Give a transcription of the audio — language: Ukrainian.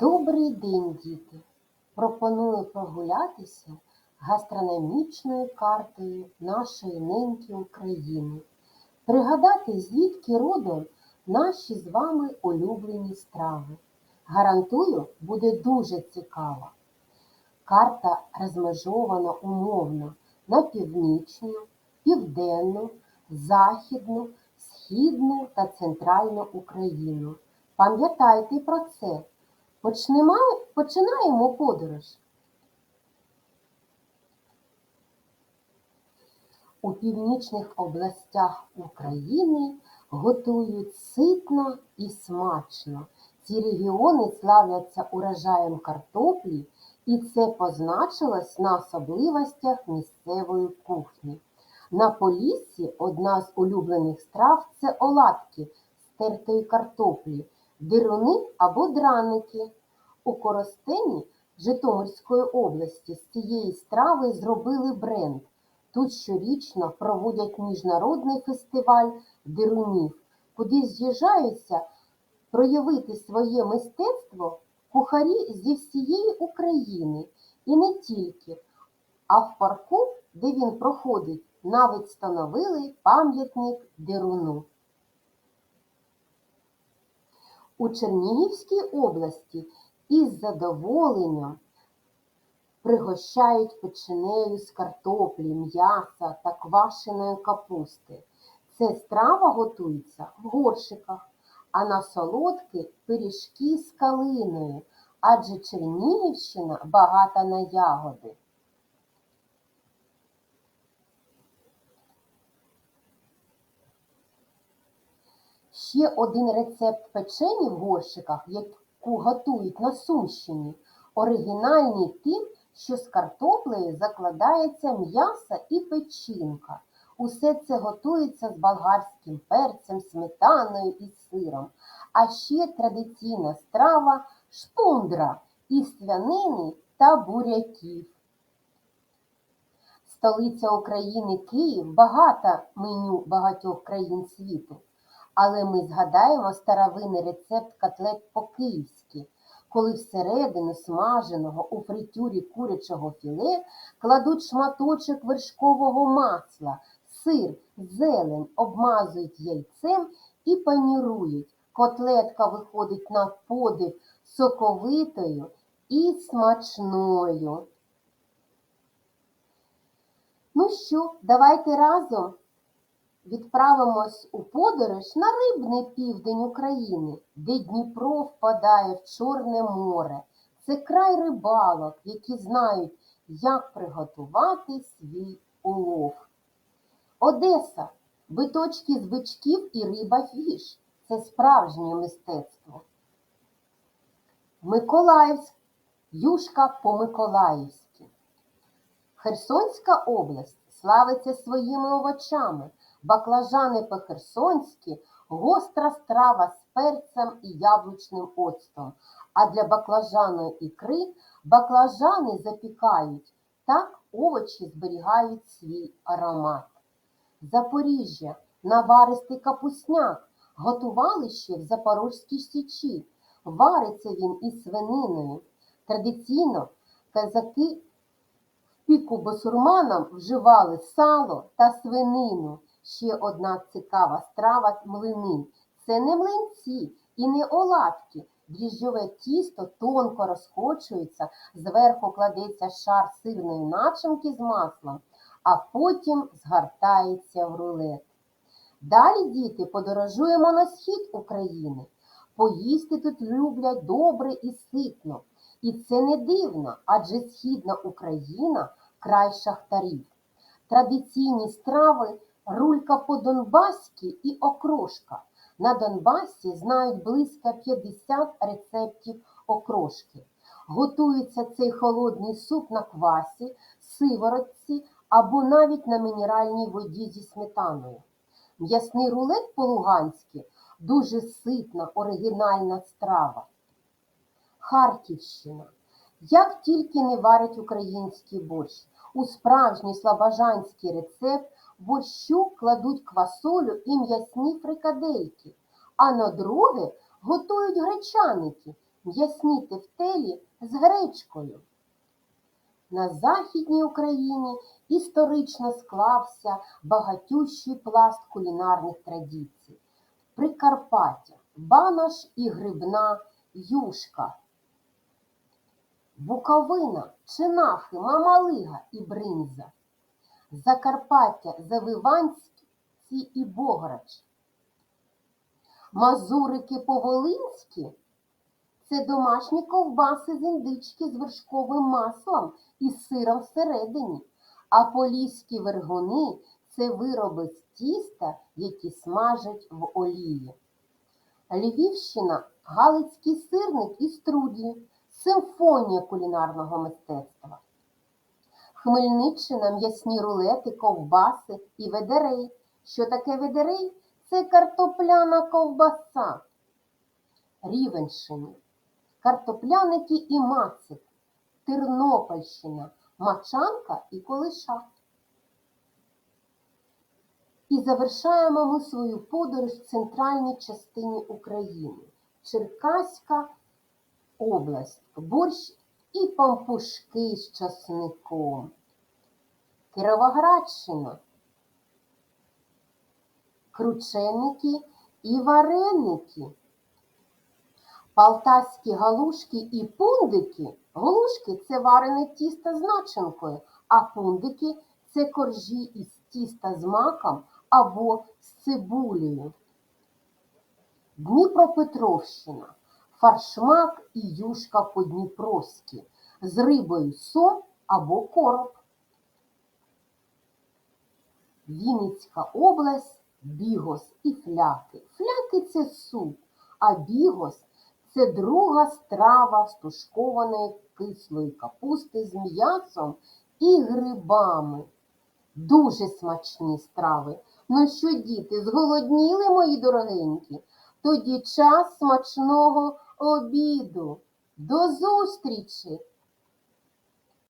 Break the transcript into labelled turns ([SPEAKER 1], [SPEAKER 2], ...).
[SPEAKER 1] Добрий день, діти! Пропоную прогулятися гастрономічною картою нашої неньки України. Пригадати, звідки родом наші з вами улюблені страви. Гарантую, буде дуже цікаво. Карта розмежована умовно на північну, південну, західну, східну та центральну Україну. Пам'ятайте про це. Починаємо подорож. У північних областях України готують ситно і смачно. Ці регіони славляться урожаєм картоплі, і це позначилось на особливостях місцевої кухні. На Поліссі одна з улюблених страв це оладки з тертої картоплі, дируни або драники. У Коростені Житомирської області з цієї страви зробили бренд. Тут щорічно проводять міжнародний фестиваль дирунів, куди з'їжджаються проявити своє мистецтво кухарі зі всієї України і не тільки. А в парку, де він проходить, навіть встановили пам'ятник дируну. У Чернігівській області із задоволенням пригощають печенею з картоплі, м'яса та квашеної капусти. Це страва готується в горшиках, а на солодки пиріжки з калиною, адже Чернігівщина багата на ягоди. Ще один рецепт печені в горщиках, яку готують на Сумщині, оригінальний тим, що з картоплею закладається м'ясо і печінка. Усе це готується з болгарським перцем, сметаною і сиром. А ще традиційна страва шпундра із свянини та буряків. Столиця України Київ багата меню багатьох країн світу. Але ми згадаємо старовинний рецепт котлет по-київськи, коли всередину смаженого у фритюрі курячого філе кладуть шматочок вершкового масла, сир, зелень, обмазують яйцем і панірують. Котлетка виходить на подив соковитою і смачною. Ну що, давайте разом відправимось у подорож на рибний південь України, де Дніпро впадає в Чорне море. Це край рибалок, які знають, як приготувати свій улов. Одеса биточки з бичків і риба фіш. Це справжнє мистецтво. Миколаївськ, юшка по-миколаївськи. Херсонська область славиться своїми овочами. Баклажани по-херсонськи гостра страва з перцем і яблучним оцтом. А для баклажаної ікри баклажани запікають, так овочі зберігають свій аромат. Запоріжжя, наваристий капусняк, готували ще в Запорозькій січі. Вариться він із свининою. Традиційно казаки в піку басурманам вживали сало та свинину. Ще одна цікава страва млини. Це не млинці і не оладки. Дріжджове тісто тонко розкочується, зверху кладеться шар сирної начинки з маслом, а потім згортається в рулет. Далі, діти, подорожуємо на схід України. Поїсти тут люблять добре і ситно. І це не дивно, адже Східна Україна край шахтарів. Традиційні страви рулька по-донбаськи і окрошка. На Донбасі знають близько 50 рецептів окрошки. Готується цей холодний суп на квасі, сиворотці або навіть на мінеральній воді зі сметаною. М'ясний рулет по-луганськи дуже ситна, оригінальна страва. Харківщина. Як тільки не варять український борщ, у справжній слобожанський рецепт борщу кладуть квасолю і м'ясні фрикадельки, а на друге готують гречаники, м'ясні тефтелі з гречкою. На Західній Україні історично склався багатющий пласт кулінарних традицій. Прикарпаття, банаш і грибна юшка. Буковина, чинахи, мамалига і бринза. Закарпаття, завиванські і бограч. Мазурики по-волинськи це домашні ковбаси з індички з вершковим маслом і сиром всередині, а поліські вергуни це вироби з тіста, які смажать в олії. Львівщина галицький сирник і струдлі, симфонія кулінарного мистецтва. Хмельниччина м'ясні рулети, ковбаси і ведерей. Що таке ведерей? Це картопляна ковбаса. Рівенщина, картопляники і мацик, Тернопільщина, мачанка і колиша. І завершаємо ми свою подорож в центральній частині України. Черкаська область, борщ і пампушки з часником. Кіровоградщина, крученики і вареники. Полтавські галушки і пундики. Галушки це варене тісто з начинкою, а пундики це коржі із тіста з маком або з цибулею. Дніпропетровщина. Фаршмак і юшка по-дніпровськи з рибою сом або короб. Вінницька область, бігос і фляки. Фляки це суп, а бігос це друга страва з тушкованої кислої капусти з м'ясом і грибами. Дуже смачні страви. Ну що, діти, зголодніли, мої дорогенькі? Тоді час смачного обіду. До зустрічі